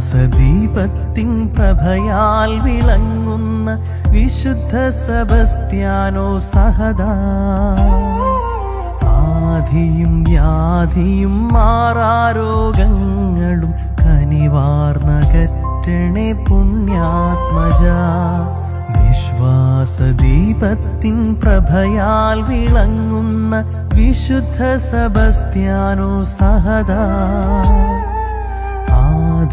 വിശ്വാസദീപത്തിൻ പ്രഭയാൽ വിളങ്ങുന്ന വിശുദ്ധ സബസ്ത്യാനോ സഹദാ. ആധിയും വ്യാധിയും മാറാരോഗങ്ങളും കനിവാർന്നകറ്റണേ പുണ്യാത്മജ. വിശ്വാസദീപത്തിൻ പ്രഭയാൽ വിളങ്ങുന്ന വിശുദ്ധ സബസ്ത്യാനോ സഹദാ.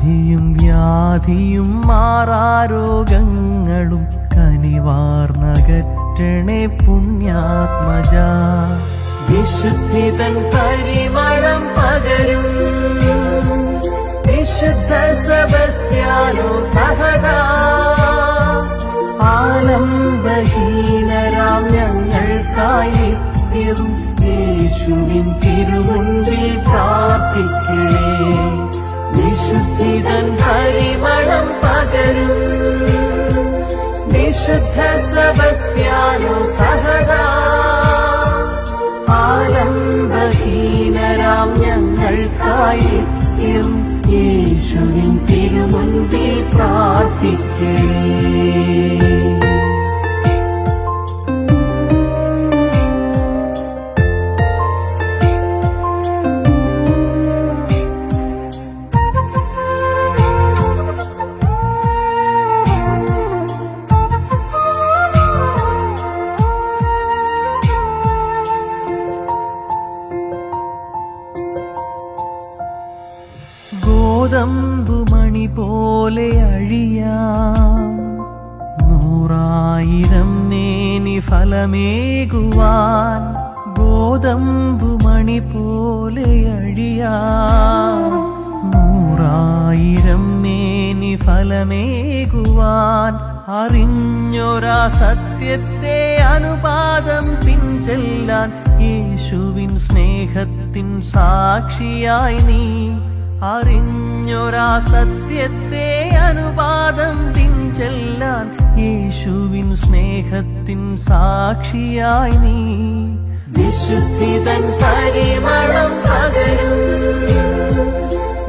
ആധിയും വ്യാധിയും മാറാരോഗങ്ങളും കനിവാർന്നകറ്റണേ പുണ്യാത്മജ. വിശുദ്ധിതൻ പരിമളം പകരും. വിശുദ്ധ സബസ്ത്യാനോ സഹദാ ആലംബഹീനരാം ഞങ്ങൾക്കായി നിത്യം യേശുവിൻ തിരുമുൻപിൽ പ്രാർത്ഥിക്കണേ. പകരും വിശുദ്ധ സബസ്ത്യാനോ സഹദാ ആലംബഹീനരാം ഞങ്ങൾക്കായി യേശുവിൻ തിരുമുൻപിൽ പ്രാർത്ഥിക്കണേ ഗോതമ്പുമണി പോലെ അഴിയാം. നൂറായിരം നേനി ഫലമേകുവാൻ ഗോതമ്പുമണി പോലെ അഴിയാം. നൂറായിരം മേനി ഫലമേകുവാൻ അറിഞ്ഞൊരാ സത്യത്തെ അനുപാദം പിൻചെല്ലാൻ യേശുവിൻ സ്നേഹത്തിൻ സാക്ഷിയായി നീ. അറിഞ്ഞൊരാ സത്യത്തെ അനുപാദം പിൻചെല്ലാൻ യേശുവിൻ സ്നേഹത്തിൻ സാക്ഷിയായി നീ. വിശുദ്ധിതൻ പരിമളം പകരും.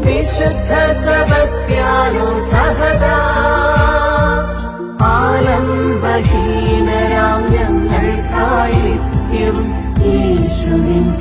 വിശുദ്ധ സബസ്ത്യാനോ സഹദാ ആലംബഹീനരാം ഞങ്ങൾക്കായി നിത്യം യേശുവിൻ